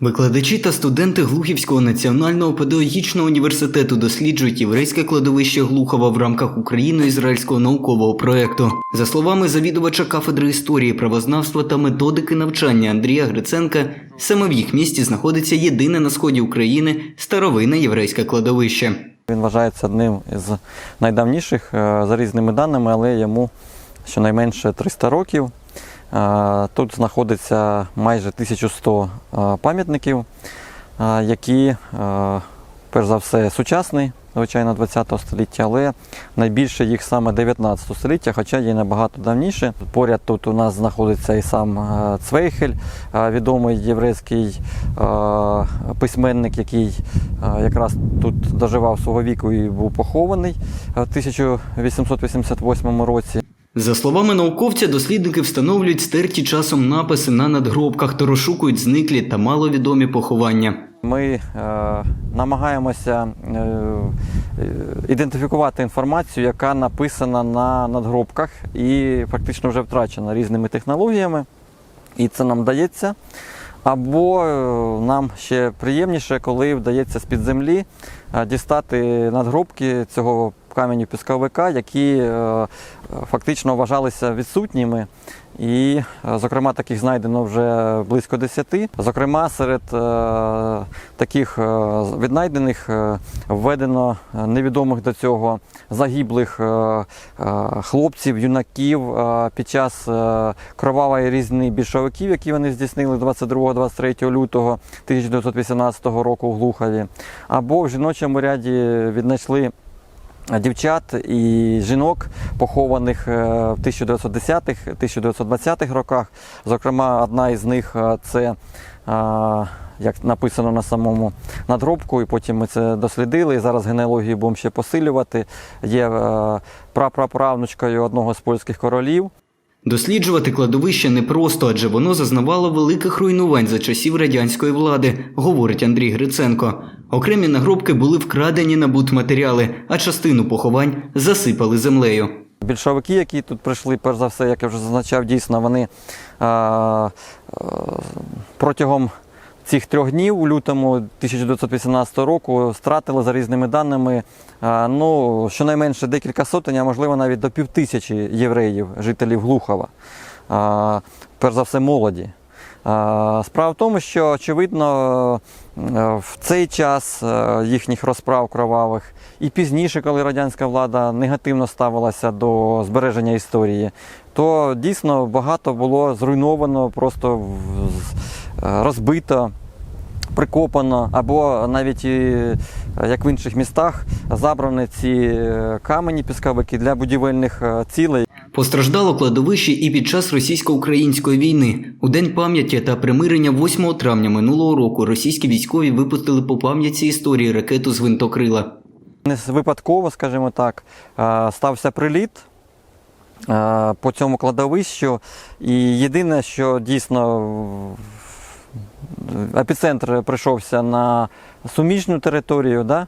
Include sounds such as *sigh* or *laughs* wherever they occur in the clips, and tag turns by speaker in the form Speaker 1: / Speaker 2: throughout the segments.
Speaker 1: Викладачі та студенти Глухівського національного педагогічного університету досліджують єврейське кладовище Глухова в рамках україно-ізраїльського наукового проєкту. За словами завідувача кафедри історії, правознавства та методики навчання Андрія Гриценка, саме в їх місті знаходиться єдине на сході України старовинне єврейське кладовище.
Speaker 2: Він вважається одним із найдавніших е, за різними даними, але йому щонайменше 300 років. Тут знаходиться майже 1100 е, пам'ятників, які, перш за все, сучасні, звичайно, 20 століття, але найбільше їх саме 19 століття, хоча є набагато давніше. Поряд тут у нас знаходиться і сам Цвейхель, відомий єврейський письменник, який якраз тут доживав свого віку і був похований в 1888 році.
Speaker 1: За словами науковця, дослідники встановлюють стерті часом написи на надгробках та розшукують зниклі та маловідомі поховання.
Speaker 2: Ми е, намагаємося е, ідентифікувати інформацію, яка написана на надгробках і фактично вже втрачена різними технологіями. І це нам вдається. Або е, нам ще приємніше, коли вдається з-під землі е, дістати надгробки цього каменю пісковика, які е, фактично вважалися відсутніми. І, е, зокрема, таких знайдено вже близько десяти. Зокрема, серед е, таких віднайдених введено невідомих до цього загиблих хлопців, юнаків під час кровавої різни більшовиків, які вони здійснили 22-23 лютого 1918 року в Глухові. Або в жіночому ряді віднайшли дівчат і жінок, похованих е, в 1910-х, 1920-х роках. Зокрема, одна із них е, це, е, як написано на самому надробку, і потім ми це дослідили. І зараз генеалогію будемо ще посилювати. Є прапраправнучкою одного з польських королів.
Speaker 1: Досліджувати кладовище непросто, адже воно зазнавало великих руйнувань за часів радянської влади, говорить Андрій Гриценко. Окремі нагробки були вкрадені на будматеріали, а частину поховань засипали землею.
Speaker 2: Більшовики, які тут прийшли, перш за все, як я вже зазначав, дійсно вони а, а, протягом цих трьох днів у лютому 1918 року стратили за різними даними ну, щонайменше декілька сотень, а можливо навіть до півтисячі євреїв, жителів Глухова, а, перш за все молоді. Справа в тому, що очевидно е, в цей час е, їхніх розправ кровавих і пізніше, коли радянська влада негативно ставилася до збереження історії, то дійсно багато було зруйновано, просто в- е, розбито. Прикопано, або навіть е, як в інших містах забрані ці е, камені пісковики для будівельних е, цілей.
Speaker 1: Постраждало кладовище і під час російсько-української війни. У день пам'яті та примирення 8 травня минулого року російські військові випустили по пам'ятці історії ракету з гвинтокрила.
Speaker 2: Не випадково, скажімо так, е, стався приліт е, по цьому кладовищу. І єдине, що дійсно епіцентр прийшовся на суміжну територію, да,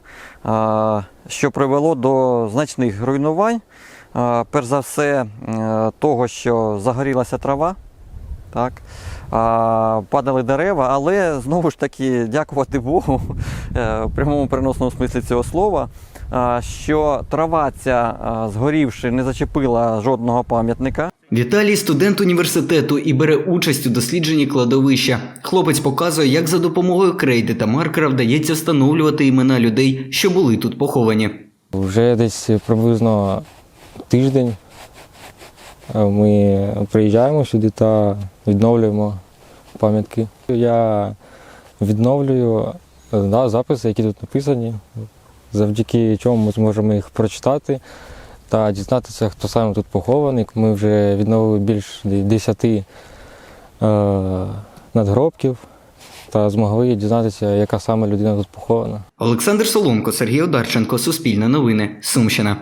Speaker 2: що привело до значних руйнувань. Перш за все, того, що загорілася трава. Так. Падали дерева, але знову ж таки, дякувати Богу, *laughs* е, в прямому переносному смислі цього слова, що трава ця, згорівши, не зачепила жодного пам'ятника.
Speaker 1: Віталій студент університету і бере участь у дослідженні кладовища. Хлопець показує, як за допомогою крейди та маркера вдається встановлювати імена людей, що були тут поховані.
Speaker 3: Вже десь приблизно тиждень е, ми приїжджаємо сюди та відновлюємо пам'ятки. Я відновлюю е, записи, які тут написані, завдяки чому ми зможемо їх прочитати та дізнатися, хто саме тут похований. Ми вже відновили більш 10 е, надгробків та змогли дізнатися, яка саме людина тут похована.
Speaker 1: Олександр Соломко, Сергій Одарченко, Суспільне новини, Сумщина.